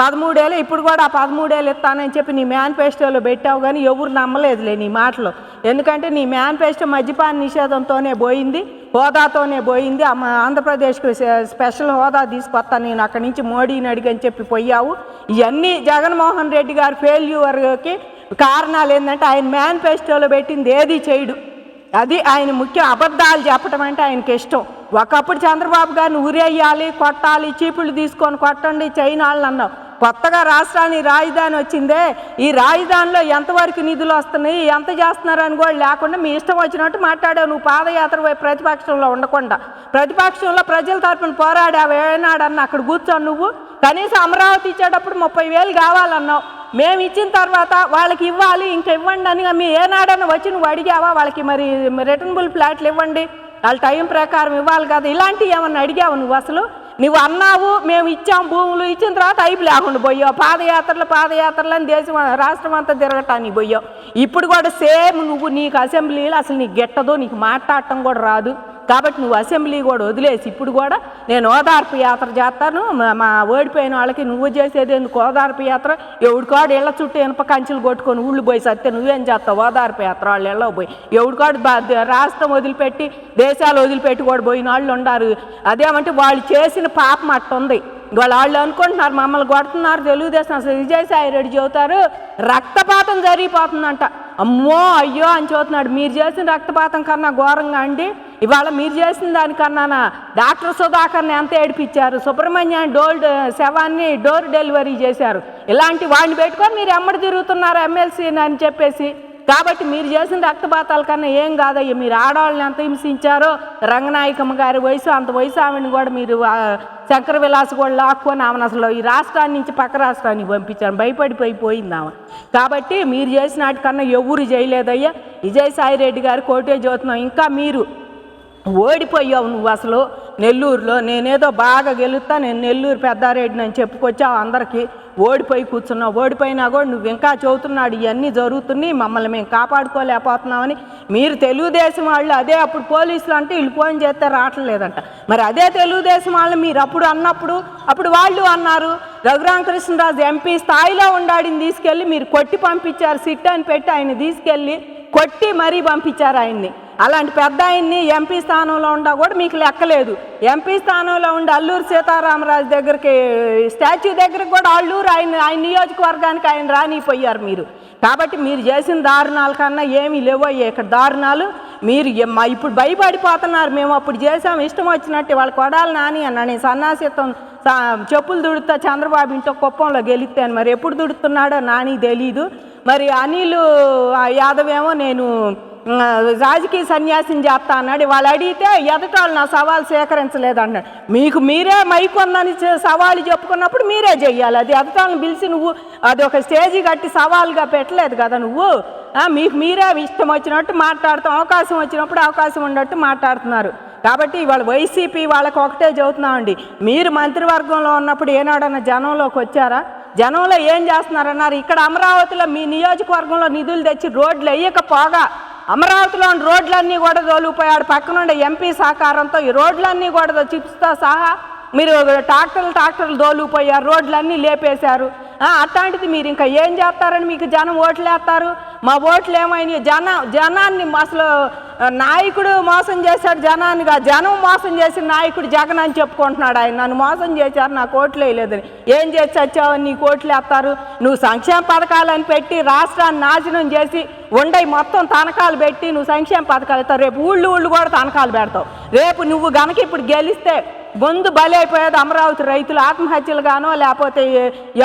పదమూడేళ్ళు ఇప్పుడు కూడా ఆ పదమూడేళ్ళు ఇస్తానని చెప్పి నీ మేనిఫెస్టోలో పెట్టావు కానీ ఎవరు నమ్మలేదులే నీ మాటలు. ఎందుకంటే నీ మేనిఫెస్టో మద్యపాన నిషేధంతోనే పోయింది హోదాతోనే పోయింది. మా ఆంధ్రప్రదేశ్కి స్పెషల్ హోదా తీసుకొస్తాను నేను అక్కడి నుంచి మోడీని అడిగని చెప్పి పోయావు. ఇవన్నీ జగన్మోహన్ రెడ్డి గారి ఫెయిల్యూర్కి కారణాలు ఏంటంటే ఆయన మేనిఫెస్టోలో పెట్టింది ఏది చేయడు అది ఆయన ముఖ్య అబద్ధాలు చెప్పడం అంటే ఆయనకి ఇష్టం. ఒకప్పుడు చంద్రబాబు గారిని ఉరేయాలి కొట్టాలి చీపులు తీసుకొని కొట్టండి చైనాళ్ళు అన్నావు. కొత్తగా రాష్ట్రానికి రాజధాని వచ్చిందే ఈ రాజధానిలో ఎంతవరకు నిధులు వస్తున్నాయి ఎంత చేస్తున్నారని కూడా లేకుండా మీ ఇష్టం వచ్చినట్టు మాట్లాడావు. నువ్వు పాదయాత్ర ప్రతిపక్షంలో ఉండకుండా ప్రతిపక్షంలో ప్రజల తరపున పోరాడావు. ఏనాడన్న అక్కడ కూర్చొని నువ్వు. కనీసం అమరావతి ఇచ్చేటప్పుడు ముప్పై వేలు కావాలన్నావు. మేము ఇచ్చిన తర్వాత వాళ్ళకి ఇవ్వాలి ఇంకా ఇవ్వండి అని మీ ఏనాడన్నా వచ్చి నువ్వు అడిగావా? వాళ్ళకి మరి రిటర్నబుల్ ఫ్లాట్లు ఇవ్వండి. వాళ్ళ టైం ప్రకారం ఇవ్వాలి కదా. ఇలాంటివి ఏమన్నా అడిగావు నువ్వు అసలు? నువ్వు అన్నావు మేము ఇచ్చాం భూములు ఇచ్చిన తర్వాత అయిపు లేకుండా పోయావు. పాదయాత్రలు పాదయాత్రలు అని దేశం రాష్ట్రం అంతా తిరగటానికి పోయో ఇప్పుడు కూడా సేమ్ నువ్వు నీకు అసెంబ్లీలో అసలు నీకు గెట్టదో నీకు మాట్లాడటం కూడా రాదు. కాబట్టి నువ్వు అసెంబ్లీ కూడా వదిలేసి ఇప్పుడు కూడా నేను ఓదార్పు యాత్ర చేస్తాను. మా- ఓడిపోయిన వాళ్ళకి నువ్వు చేసేది ఎందుకు? ఓదార్పు యాత్ర? ఎవడికాడు ఇళ్ళ చుట్టూ ఇనప కంచెలు కొట్టుకొని ఊళ్ళు పోయి సత్తే నువ్వేం చేస్తావు? ఓదార్పు యాత్ర వాళ్ళు ఇళ్ళ పోయి. ఎవడికాడు రాష్ట్రం వదిలిపెట్టి దేశాలు వదిలిపెట్టి కూడా పోయిన వాళ్ళు ఉన్నారు అదేమంటే వాళ్ళు చేసిన పాపం అట్టుంది వాళ్ళు వాళ్ళు అనుకుంటున్నారు మమ్మల్ని కొడుతున్నారు తెలుగుదేశం అసలు విజయసాయి రెడ్డి చెబుతారు రక్తపాతం జరిగిపోతుందంట. అమ్మో అయ్యో అని చెబుతున్నాడు. మీరు చేసిన రక్తపాతం కన్నా ఘోరంగా అండి. ఇవాళ మీరు చేసిన దానికన్నానా? డాక్టర్ సుధాకర్ని ఎంత ఏడిపించారు. సుబ్రహ్మణ్యం డోర్ శవాన్ని డోర్ డెలివరీ చేశారు. ఇలాంటి వాడిని పెట్టుకొని మీరు ఎమ్మడి తిరుగుతున్నారు ఎమ్మెల్సీని అని చెప్పేసి. కాబట్టి మీరు చేసిన రక్తపాతాల కన్నా ఏం కాదయ్య? మీరు ఆడవాళ్ళని ఎంత హింసించారో? రంగనాయకమ్మ గారి వయసు అంత వయసు ఆమెను కూడా మీరు చక్ర విలాస్ కూడా లాక్కొని ఆమెను అసలు ఈ రాష్ట్రాన్ని నుంచి పక్క రాష్ట్రానికి పంపించారు. భయపడిపోయి పోయింది ఆమె. కాబట్టి మీరు చేసిన వాటికన్నా ఎవరు చేయలేదయ్యా? విజయసాయి రెడ్డి గారు కోటే జ్యోతినం ఇంకా మీరు ఓడిపోయావు నువ్వు అసలు నెల్లూరులో. నేనేదో బాగా గెలుస్తా నేను నెల్లూరు పెద్దారెడ్డిని అని చెప్పుకొచ్చావు అందరికీ. ఓడిపోయి కూర్చున్నావు. ఓడిపోయినా కూడా నువ్వు ఇంకా చదువుతున్నాడు. ఇవన్నీ జరుగుతున్నాయి. మమ్మల్ని మేము కాపాడుకోలేకపోతున్నామని మీరు తెలుగుదేశం వాళ్ళు అదే అప్పుడు పోలీసులు అంటే వీళ్ళు ఫోన్ చేస్తే రావట్లేదంట మరి అదే తెలుగుదేశం వాళ్ళు మీరు అప్పుడు అన్నప్పుడు అప్పుడు వాళ్ళు అన్నారు రఘురామకృష్ణరాజు ఎంపీ స్థాయిలో ఉండాడిని తీసుకెళ్ళి మీరు కొట్టి పంపించారు. సిట్ అని పెట్టి ఆయన తీసుకెళ్ళి కొట్టి మరీ పంపించారు ఆయన్ని. అలాంటి పెద్ద ఆయన్ని ఎంపీ స్థానంలో ఉండా కూడా మీకు లెక్కలేదు ఎంపీ స్థానంలో ఉండి అల్లూరు సీతారామరాజు దగ్గరికి స్టాచ్యూ దగ్గరికి కూడా అల్లూరు ఆయన ఆయన నియోజకవర్గానికి ఆయన రానిపోయారు మీరు. కాబట్టి మీరు చేసిన దారుణాల కన్నా ఏమీ లేవయ్యా ఇక్కడ దారుణాలు. మీరు ఇప్పుడు భయపడిపోతున్నారు. మేము అప్పుడు చేసాం ఇష్టం వచ్చినట్టు వాళ్ళ కొడాలి నాని అన్న నేను సన్నాసిత్వం చెప్పులు దుడుతా చంద్రబాబు ఇంట్లో కుప్పంలో గెలిస్తాను మరి ఎప్పుడు దుడుతున్నాడో నాని తెలీదు. మరి అనిల్ ఆ యాదవ్ ఏమో నేను రాజకీయ సన్యాసిని చేస్తా అన్నాడు. వాళ్ళు అడిగితే ఎదటాలు నా సవాల్ సేకరించలేదు అన్నాడు మీకు మీరే మైకొందని సవాలు చెప్పుకున్నప్పుడు మీరే చెయ్యాలి. అది ఎదటాలను పిలిచి నువ్వు అది ఒక స్టేజీ కట్టి సవాల్గా పెట్టలేదు కదా నువ్వు. మీకు మీరే ఇష్టం వచ్చినట్టు మాట్లాడతాం. అవకాశం వచ్చినప్పుడు అవకాశం ఉన్నట్టు మాట్లాడుతున్నారు. కాబట్టి ఇవాళ వైసీపీ వాళ్ళకి ఒకటే చదువుతున్నామండి మీరు మంత్రివర్గంలో ఉన్నప్పుడు ఏనాడన్నా జనంలోకి వచ్చారా? జనంలో ఏం చేస్తున్నారన్నారు? ఇక్కడ అమరావతిలో మీ నియోజకవర్గంలో నిధులు తెచ్చి రోడ్లు వేయకపోగా అమరావతిలోని రోడ్లన్నీ కూడా తోలిపోయాడు పక్కనుండే ఎంపీ సహకారంతో ఈ రోడ్లన్నీ కూడా చిప్స్తో సహా మీరు ట్రాక్టర్లు ట్రాక్టర్లు దోలుపోయారు రోడ్లన్నీ లేపేశారు. అట్లాంటిది మీరు ఇంకా ఏం చేస్తారని మీకు జనం ఓట్లు వేస్తారు మా ఓట్లు ఏమైనాయి జన జనాన్ని అసలు నాయకుడు మోసం చేశాడు జనానికి ఆ జనం మోసం చేసిన నాయకుడు జగన్ అని చెప్పుకుంటున్నాడు ఆయన. నన్ను మోసం చేశారు నాకు ఓట్లు వేయలేదని. ఏం చేసి వచ్చావని నీకు ఓట్లు వేస్తారు? నువ్వు సంక్షేమ పథకాలను పెట్టి రాష్ట్రాన్ని నాశనం చేసి ఉండయి మొత్తం తనఖాలు పెట్టి నువ్వు సంక్షేమ పథకాలు ఇస్తావు. రేపు ఊళ్ళు ఊళ్ళు కూడా తనఖాలు పెడతావు. రేపు నువ్వు గనక ఇప్పుడు గెలిస్తే ముందు బలైపోయేది అమరావతి రైతులు ఆత్మహత్యలుగానో లేకపోతే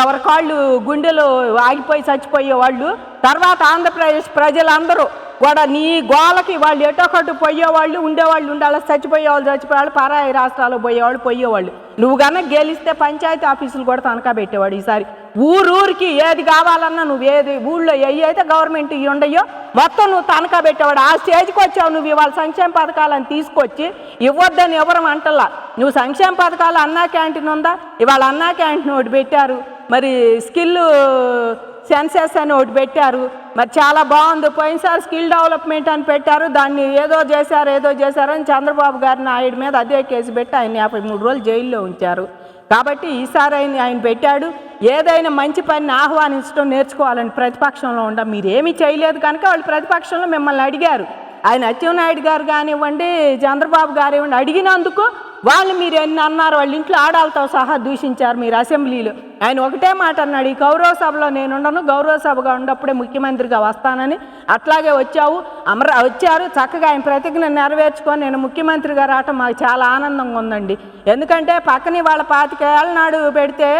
ఎవరి కాళ్ళు గుండెలు ఆగిపోయి చచ్చిపోయే వాళ్ళు తర్వాత ఆంధ్రప్రదేశ్ ప్రజలందరూ కూడా నీ గోలకి వాళ్ళు ఎటోకట్టు పోయేవాళ్ళు ఉండేవాళ్ళు ఉండాలి చచ్చిపోయేవాళ్ళు చచ్చిపోయేవాళ్ళు పరాయి రాష్ట్రాలు పోయేవాళ్ళు పోయేవాళ్ళు. నువ్వు కనుక గెలిస్తే పంచాయతీ ఆఫీసులు కూడా తనఖా పెట్టేవాడు ఈసారి. ఊరూరికి ఏది కావాలన్నా నువ్వు ఏది ఊళ్ళో ఏ అయితే గవర్నమెంట్ ఇవి ఉండయో మొత్తం నువ్వు తనఖా పెట్టేవాడు. ఆ స్టేజ్కి వచ్చావు నువ్వు ఇవాళ సంక్షేమ పథకాలను తీసుకొచ్చి ఇవ్వద్దని ఎవరం అంటలా. నువ్వు సంక్షేమ పథకాలు అన్నా క్యాంటీన్ ఉందా? ఇవాళ అన్నా క్యాంటీన్ ఒకటి పెట్టారు. మరి స్కిల్ సెన్సెస్ అని ఒకటి పెట్టారు. మరి చాలా బాగుంది. పోయినసారి స్కిల్ డెవలప్మెంట్ అని పెట్టారు. దాన్ని ఏదో చేశారు ఏదో చేశారు అని చంద్రబాబు గారి నాయుడు మీద అదే కేసు పెట్టి ఆయన యాభై మూడు రోజులు జైల్లో ఉంచారు. కాబట్టి ఈసారి ఆయన ఆయన పెట్టాడు. ఏదైనా మంచి పనిని ఆహ్వానించడం నేర్చుకోవాలని ప్రతిపక్షంలో ఉండ మీరేమీ చేయలేదు కనుక వాళ్ళు ప్రతిపక్షంలో మిమ్మల్ని అడిగారు. ఆయన అచ్చెన్నాయుడు గారు కానివ్వండి చంద్రబాబు గారు ఇవ్వండి అడిగినందుకు వాళ్ళు మీరు ఎన్ని అన్నారు వాళ్ళ ఇంట్లో ఆడాలతో సహా దూషించారు మీరు అసెంబ్లీలో. ఆయన ఒకటే మాట అన్నాడు ఈ గౌరవ సభలో నేను ఉండను గౌరవ సభగా ఉన్నప్పుడే ముఖ్యమంత్రిగా వస్తానని. అట్లాగే వచ్చావు అమర వచ్చారు చక్కగా ఆయన ప్రతిజ్ఞ నెరవేర్చుకొని నేను ముఖ్యమంత్రిగా రావటం మాకు చాలా ఆనందంగా ఉందండి. ఎందుకంటే పక్కన వాళ్ళ పాతికేళ్ళ నాడు పెడితే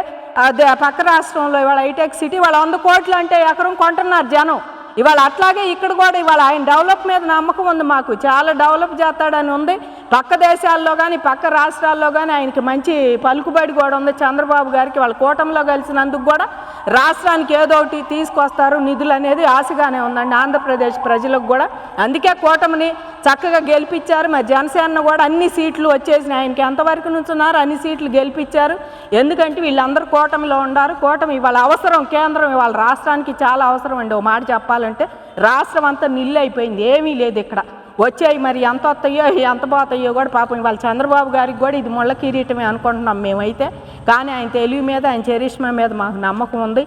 అదే పక్క రాష్ట్రంలో ఇవాళ హైటెక్ సిటీ వాళ్ళ వంద కోట్లు అంటే ఎకరం కొంటున్నారు జనం. ఇవాళ అట్లాగే ఇక్కడ కూడా ఇవాళ ఆయన డెవలప్ మీద నమ్మకం ఉంది మాకు. చాలా డెవలప్ చేస్తాడని ఉంది. పక్క దేశాల్లో కానీ పక్క రాష్ట్రాల్లో కానీ ఆయనకి మంచి పలుకుబడి కూడా ఉంది. చంద్రబాబు గారికి వాళ్ళ కూటమిలో కలిసినందుకు కూడా రాష్ట్రానికి ఏదో ఒకటి తీసుకొస్తారు. నిధులు అనేది ఆశగానే ఉందండి. ఆంధ్రప్రదేశ్ ప్రజలకు కూడా. అందుకే కూటమిని చక్కగా గెలిపించారు. మరి జనసేన కూడా అన్ని సీట్లు వచ్చేసినాయి. ఆయనకి ఎంతవరకు నుంచున్నారు? అన్ని సీట్లు గెలిపించారు. ఎందుకంటే వీళ్ళందరూ కూటమిలో ఉన్నారు కూటమి ఇవాళ అవసరం కేంద్రం ఇవాళ రాష్ట్రానికి చాలా అవసరం అండి. ఓ మాట చెప్పాలంటే రాష్ట్రం అంతా నిల్లు అయిపోయింది. ఏమీ లేదు ఇక్కడ. వచ్చాయి మరి ఎంత వస్తాయో ఎంత పోతాయో కూడా పాపం వాళ్ళ చంద్రబాబు గారికి కూడా ఇది ముళ్ళ కిరీటమే అనుకుంటున్నాం మేమైతే. కానీ ఆయన తెలివి మీద ఆయన చరిష్మా మీద మాకు నమ్మకం ఉంది.